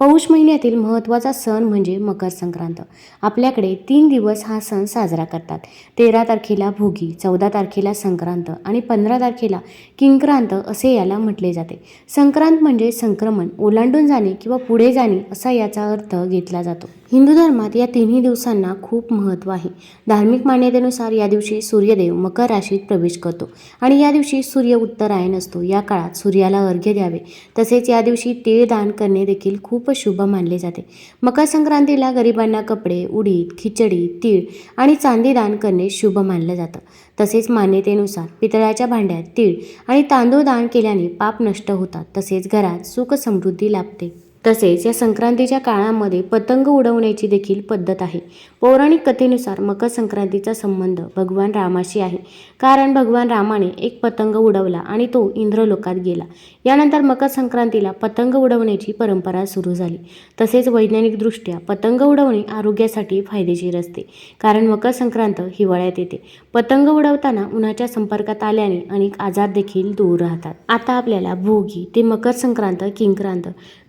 पौष महिन्यातील महत्त्वाचा सण म्हणजे मकर संक्रांत. आपल्याकडे तीन दिवस हा सण साजरा करतात. तेरा तारखेला भोगी चौदा तारखेला संक्रांत आणि पंधरा तारखेला किंक्रांत असे याला म्हटले जाते. संक्रांत म्हणजे संक्रमण ओलांडून जाणे किंवा पुढे जाणे असा याचा अर्थ घेतला जातो. हिंदू धर्मात या तिन्ही दिवसांना खूप महत्त्व आहे. धार्मिक मान्यतेनुसार या दिवशी सूर्यदेव मकर राशीत प्रवेश करतो आणि या दिवशी सूर्य उत्तरायण असतो. या काळात सूर्याला अर्घ्य द्यावे. तसेच या दिवशी तीळ दान करणे देखील खूप शुभ मानले जाते. मकर संक्रांतीला गरिबांना कपडे उडीद खिचडी तीळ आणि चांदी दान करणे शुभ मानलं जातं. तसेच मान्यतेनुसार पितळाच्या भांड्यात तीळ आणि तांदूळ दान केल्याने पाप नष्ट होतात. तसेच घरात सुख समृद्धी लाभते. तसेच या संक्रांतीच्या काळामध्ये पतंग उडवण्याची देखील पद्धत आहे. पौराणिक कथेनुसार मकर संक्रांतीचा संबंध भगवान रामाशी आहे. कारण भगवान रामाने एक पतंग उडवला आणि तो इंद्रलोकात गेला. यानंतर मकर संक्रांतीला पतंग उडवण्याची परंपरा सुरू झाली. तसेच वैज्ञानिकदृष्ट्या पतंग उडवणे आरोग्यासाठी फायदेशीर असते. कारण मकर संक्रांत हिवाळ्यात येते. पतंग उडवताना उन्हाच्या संपर्कात आल्याने अनेक आजार देखील दूर राहतात. आता आपल्याला भोगी ते मकर संक्रांत किंक्रांत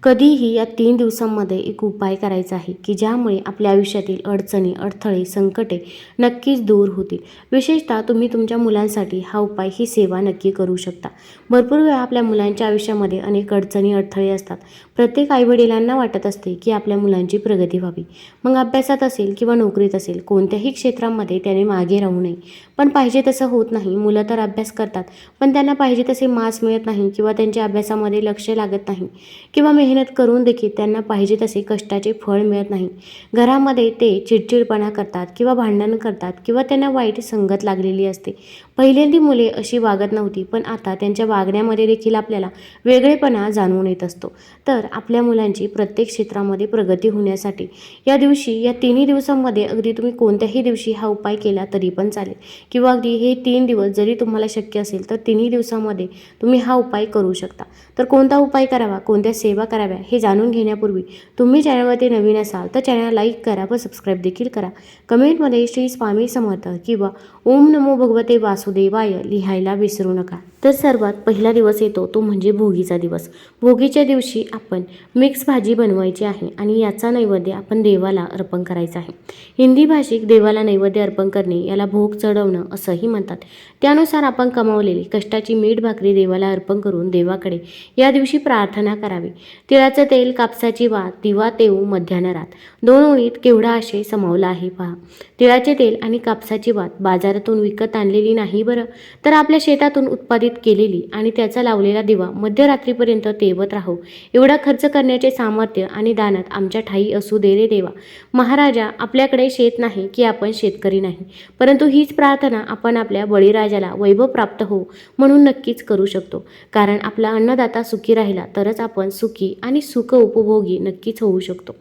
कधीही या तीन दिवसांमध्ये एक उपाय करायचा आहे की ज्यामुळे आपल्या आयुष्यातील अडचणी अडथळे संकटे नक्कीच दूर होतील. विशेषतः तुम्ही तुमच्या मुलांसाठी हा उपाय ही सेवा नक्की करू शकता. भरपूर वेळा आपल्या मुलांच्या आयुष्यामध्ये अनेक अडचणी अडथळे असतात. प्रत्येक आईवडिलांना वाटत असते की आपल्या मुलांची प्रगती व्हावी. मग अभ्यासात असेल किंवा नोकरीत असेल कोणत्याही क्षेत्रामध्ये त्याने मागे राहू नये. पण पाहिजे तसं होत नाही. मुलं तर अभ्यास करतात. पण त्यांना पाहिजे तसे मार्क्स मिळत नाही किंवा त्यांच्या अभ्यासामध्ये लक्ष लागत नाही. किंवा मेहनत करून देखील त्यांना पाहिजे तसे कष्टाचे फळ मिळत नाही. घरामध्ये ते चिडचिडपणा करतात किंवा भांडण करतात किंवा त्यांना वाईट संगत लागलेली असते. पहिल्यांदी मुले अशी वागत नव्हती पण आता त्यांच्या वागण्यामध्ये देखील आपल्याला वेगळेपणा जाणवून येत असतो. तर आपल्या मुलांची प्रत्येक क्षेत्रामध्ये प्रगती होण्यासाठी या दिवशी या तिन्ही दिवसांमध्ये अगदी तुम्ही कोणत्याही दिवशी हा उपाय केला तरी पण चालेल. किंवा अगदी हे तीन दिवस जरी तुम्हाला शक्य असेल तर तिन्ही दिवसामध्ये तुम्ही हा उपाय करू शकता. तर कोणता उपाय करावा? कोणत्या सेवा कराव्या हे जाणून घेण्यापूर्वी तुम्ही चॅनलवरती नवीन असाल तर चॅनल लाईक करा व सबस्क्राईब देखील करा. कमेंटमध्ये श्री स्वामी समर्थ किंवा ओम नमो भगवते वासुदेवाय लिहायला विसरू नका. तर सर्वात पहिला दिवस येतो तो म्हणजे भोगीचा दिवस. भोगीच्या दिवशी आपण मिक्स भाजी बनवायची आहे आणि याचा नैवेद्य आपण देवाला अर्पण करायचा आहे. हिंदी भाषिक देवाला नैवेद्य अर्पण करणे याला भोग चढवणं असंही म्हणतात. त्यानुसार आपण कमावलेली कष्टाची मीठ भाकरी देवाला अर्पण करून देवाकडे या दिवशी प्रार्थना करावी. तिळाचं तेल कापसाची वात दिवा तेऊ मध्यानरात दोन ओळीत केवढा आशय समावला आहे पहा. तिळाचे तेल आणि कापसाची वात बाजारातून विकत आणलेली नाही बरं तर आपल्या शेतातून उत्पादित केलेली आणि त्याचा लावलेला दिवा मध्यरात्रीपर्यंत तेवत राहो. एवढा खर्च करण्याचे सामर्थ्य आणि दानात आमच्या ठाई असू दे रे देवा. महाराजा आपल्याकडे शेत नाही की आपण शेतकरी नाही. परंतु हीच प्रार्थना आपण आपल्या बळीराजाला वैभव प्राप्त हो म्हणून नक्कीच करू शकतो. कारण आपला अन्नदाता सुखी राहिला तरच आपण सुखी आणि सुख उपभोगी नक्कीच होऊ शकतो.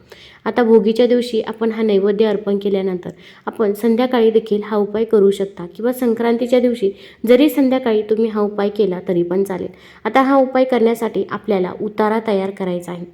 आता भोगीच्या दिवशी आपण हा नैवेद्य अर्पण केल्यानंतर आपण संध्याकाळी देखील हा उपाय करू शकता किंवा संक्रांतीच्या दिवशी जरी संध्याकाळी तुम्ही हा उपाय उपाय केला तरी पण चालेल. आता हा उपाय करण्यासाठी आपल्याला उतारा तयार करायचा आहे.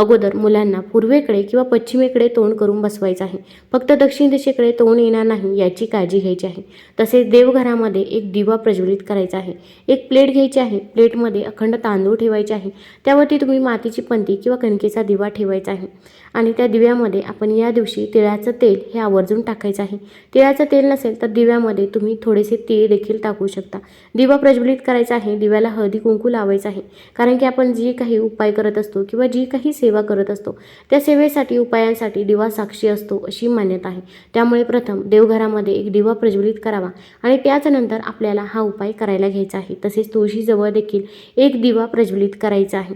अगोदर मुलांना पूर्वेकडे किंवा पश्चिमेकडे तोंड करून बसवायचं आहे. फक्त दक्षिण दिशेकडे तोंड येणार नाही याची काळजी घ्यायची आहे. तसेच देवघरामध्ये एक दिवा प्रज्वलित करायचा आहे. एक प्लेट घ्यायची आहे. प्लेटमध्ये अखंड तांदूळ ठेवायचे आहे. त्यावरती तुम्ही मातीची पंती किंवा कणकेचा दिवा ठेवायचा आहे. आणि त्या दिव्यामध्ये आपण या दिवशी तिळाचं तेल हे आवर्जून टाकायचं आहे. तिळाचं तेल नसेल तर दिव्यामध्ये तुम्ही थोडेसे तीळ देखील टाकू शकता. दिवा प्रज्वलित करायचा आहे. दिव्याला हळदी कुंकू लावायचं आहे. कारण की आपण जी काही उपाय करत असतो किंवा जी काही सेवा सेवा करत असतो. त्या सेवेसाठी उपायांसाठी दिवा साक्षी असतो अशी मान्यता आहे. त्यामुळे प्रथम देवघरामध्ये एक दिवा प्रज्वलित करावा आणि त्याचनंतर आपल्याला हा उपाय करायला घ्यायचा आहे. तसेच तुळशीजवळ देखील एक दिवा प्रज्वलित करायचा आहे.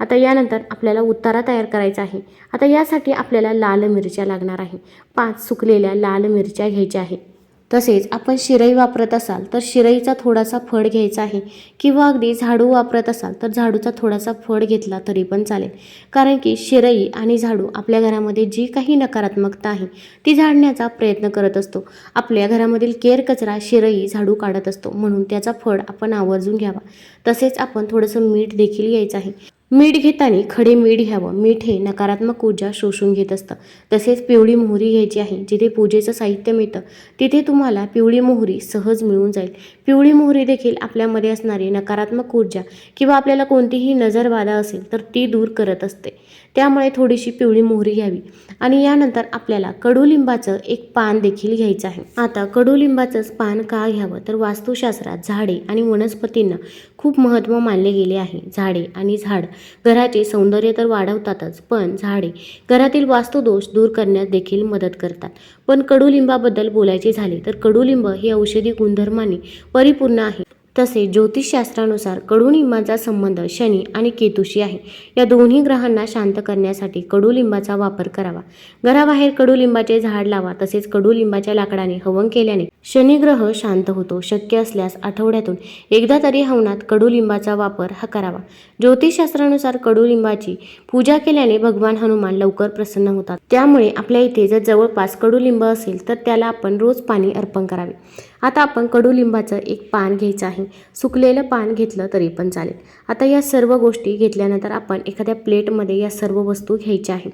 आता यानंतर आपल्याला उतारा तयार करायचा आहे. आता यासाठी आपल्याला लाल मिरच्या लागणार आहे. पाच सुकलेल्या लाल मिरच्या घ्यायच्या आहे तसेच आपण शिरई वापरत असाल तर शिरईचा थोडासा फळ घ्यायचा आहे. किंवा अगदी झाडू वापरत असाल तर झाडूचा थोडासा फळ घेतला तरी पण चालेल. कारण की शिरई आणि झाडू आपल्या घरामध्ये जी काही नकारात्मकता आहे ती झाडण्याचा प्रयत्न करत असतो. आपल्या घरामधील केर कचरा शिरई झाडू काढत असतो. म्हणून त्याचा फळ आपण आवर्जून घ्यावा. तसेच आपण थोडंसं मीठ देखील घ्यायचं आहे. मीठ घेताना खडे मीठ घ्यावं. मीठ हे नकारात्मक ऊर्जा शोषून घेत असतं. तसेच पिवळी मोहरी घ्यायची आहे जिथे पूजेचं साहित्य मिळतं. तिथे तुम्हाला पिवळी मोहरी सहज मिळून जाईल. पिवळी मोहरी देखील आपल्यामध्ये असणारी नकारात्मक ऊर्जा किंवा आपल्याला कोणतीही नजरबाधा असेल तर ती दूर करत असते. त्यामुळे थोडीशी पिवळी मोहरी घ्यावी. आणि यानंतर आपल्याला कडुलिंबाचं एक पान देखील घ्यायचं आहे. आता कडुलिंबाचंच पान का घ्यावं? तर वास्तुशास्त्रात झाडे आणि वनस्पतींना खूप महत्त्व मानले गेले आहे. झाडे आणि झाड घराचे सौंदर्य तर वाढवतातच पण झाडे घरातील वास्तुदोष दूर करण्यास देखील मदत करतात. पण कडुलिंबाबद्दल बोलायचे झाले तर कडुलिंब हे औषधी गुणधर्माने परिपूर्ण आहे. तसे ज्योतिषशास्त्रानुसार कडुलिंबाचा संबंध शनी आणि केतूशी आहे. या दोन्ही ग्रहांना शांत करण्यासाठी कडुलिंबाचा वापर करावा. घराबाहेर कडुलिंबाचे झाड लावा तसेच कडुलिंबाच्या लाकडाने हवन केल्याने शनिग्रह शांत होतो शक्य असल्यास आठवड्यातून एकदा तरी हवनात कडुलिंबाचा वापर हा करावा. ज्योतिषशास्त्रानुसार कडुलिंबाची पूजा केल्याने भगवान हनुमान लवकर प्रसन्न होतात. त्यामुळे आपल्या इथे जर जवळपास कडुलिंब असेल तर त्याला आपण रोज पाणी अर्पण करावे. आता आपण कडुलिंबाचं एक पान घ्यायचं आहे. सुकलेलं पान घेतलं तरी पण चालेल. आता या सर्व गोष्टी घेतल्यानंतर आपण एखाद्या प्लेटमध्ये या सर्व वस्तू घ्यायच्या आहे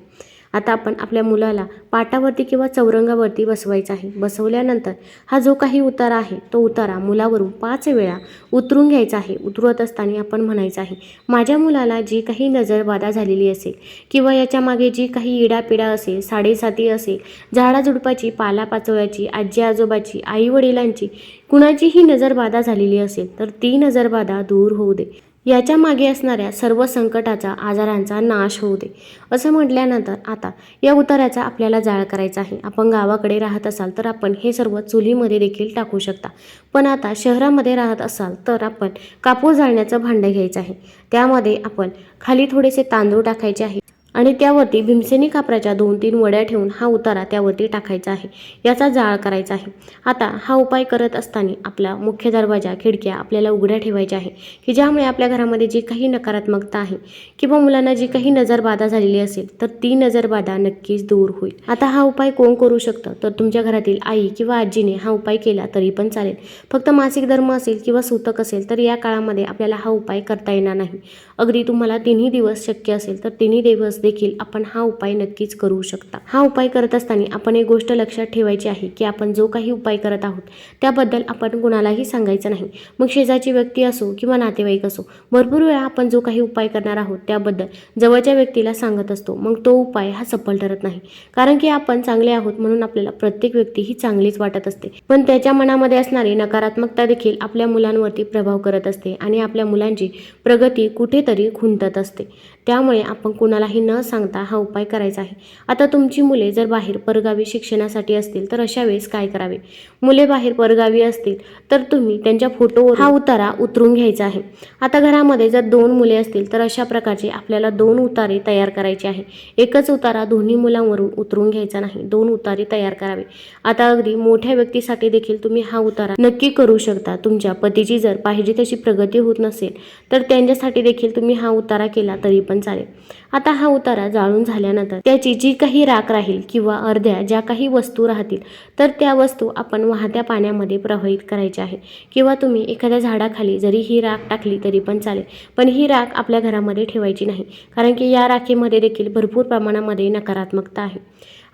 आता आपण आपल्या मुलाला पाटावरती किंवा चौरंगावरती बसवायचा आहे. बसवल्यानंतर हा जो काही उतारा आहे तो उतारा मुलावरून पाच वेळा उतरून घ्यायचा आहे. उतरवत असताना आपण म्हणायचं आहे माझ्या मुलाला जी काही नजरबाधा झालेली असेल किंवा याच्या मागे जी काही इडापिडा असेल साडेसाती असेल झाडाझुडपाची पालापाचोळ्याची आजी आजोबाची आई वडिलांची कुणाचीही नजरबाधा झालेली असेल तर ती नजरबाधा दूर होऊ दे. याच्या मागे असणाऱ्या सर्व संकटाचा आजारांचा नाश होऊ दे. असं म्हटल्यानंतर आता या उताराचा आपल्याला जाळ करायचा आहे. आपण गावाकडे राहत असाल तर आपण हे सर्व चुलीमध्ये देखील टाकू शकता. पण आता शहरामध्ये राहत असाल तर आपण कापूर जाळण्याचं भांडं घ्यायचं आहे. त्यामध्ये आपण खाली थोडेसे तांदूळ टाकायचे आहे. आणि त्यावरती भीमसेनी कापराच्या दोन तीन वड्या ठेवून हा उतारा त्यावरती टाकायचा आहे. याचा जाळ करायचा आहे. आता हा उपाय करत असताना आपला मुख्य दरवाजा खिडक्या आपल्याला उघड्या ठेवायच्या आहे की ज्यामुळे आपल्या घरामध्ये जी काही नकारात्मकता आहे किंवा मुलांना जी काही नजरबाधा झालेली असेल तर ती नजरबाधा नक्कीच दूर होईल. आता हा उपाय कोण करू शकतं? तर तुमच्या घरातील आई किंवा आजीने हा उपाय केला तरी पण चालेल. फक्त मासिक धर्म असेल किंवा सूतक असेल तर या काळामध्ये आपल्याला हा उपाय करता येणार नाही. अगदी तुम्हाला तिन्ही दिवस शक्य असेल तर तिन्ही दिवस देखील आपण हा उपाय नक्कीच करू शकता. हा उपाय करत असताना आपण एक गोष्ट लक्षात ठेवायची आहे की आपण जो काही उपाय करत आहोत त्याबद्दल आपण कुणालाही सांगायचं नाही. मग शेजारची व्यक्ती असो किंवा नातेवाईक असो भरपूर वेळा आपण जो काही उपाय करणार आहोत त्याबद्दल जवळच्या व्यक्तीला सांगत असतो. मग तो उपाय हा सफल ठरत नाही. कारण की आपण चांगले आहोत म्हणून आपल्याला प्रत्येक व्यक्ती ही चांगलीच वाटत असते. पण त्याच्या मनामध्ये असणारी नकारात्मकता देखील आपल्या मुलांवरती प्रभाव करत असते आणि आपल्या मुलांची प्रगती कुठेतरी खुंटत असते. त्यामुळे आपण कुणालाही न सांगता हा उपाय करायचा आहे. आता तुमची मुले जर बाहेर परगावी शिक्षणासाठी असतील तर अशा वेळेस काय करावे? मुले बाहेर परगावी असतील तर तुम्ही त्यांच्या फोटोवर हा उतारा उतरून घ्यायचा आहे. आता घरामध्ये जर दोन मुले असतील तर अशा प्रकारचे आपल्याला दोन उतारे तयार करायचे आहे. एकच उतारा दोन्ही मुलांवरून उतरून घ्यायचा नाही दोन उतारे तयार करावे. आता अगदी मोठ्या व्यक्तीसाठी देखील तुम्ही हा उतारा नक्की करू शकता. तुमच्या पतीची जर पाहिजे तशी प्रगती होत नसेल तर त्यांच्यासाठी देखील तुम्ही हा उतारा केला तरी पण चालेल. आता हा उतारा जाळून झाल्यानंतर त्याची जी काही राख राहील किंवा अर्ध्या ज्या काही वस्तू राहतील तर त्या वस्तू आपण वाहत्या पाण्यामध्ये प्रवाहित करायच्या आहे. किंवा तुम्ही एखाद्या झाडाखाली जरी ही राख टाकली तरी पण चालेल. पण ही राख आपल्या घरामध्ये ठेवायची नाही कारण की या राखेमध्ये देखील भरपूर प्रमाणामध्ये नकारात्मकता आहे.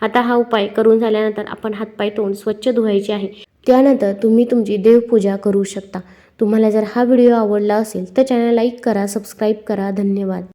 आता हा उपाय करून झाल्यानंतर आपण हातपाय तोंड स्वच्छ धुवायचे आहे. त्यानंतर तुम्ही तुमची देवपूजा करू शकता. तुम्हाला जर हा व्हिडिओ आवडला असेल तर चॅनल लाईक करा सबस्क्राईब करा. धन्यवाद.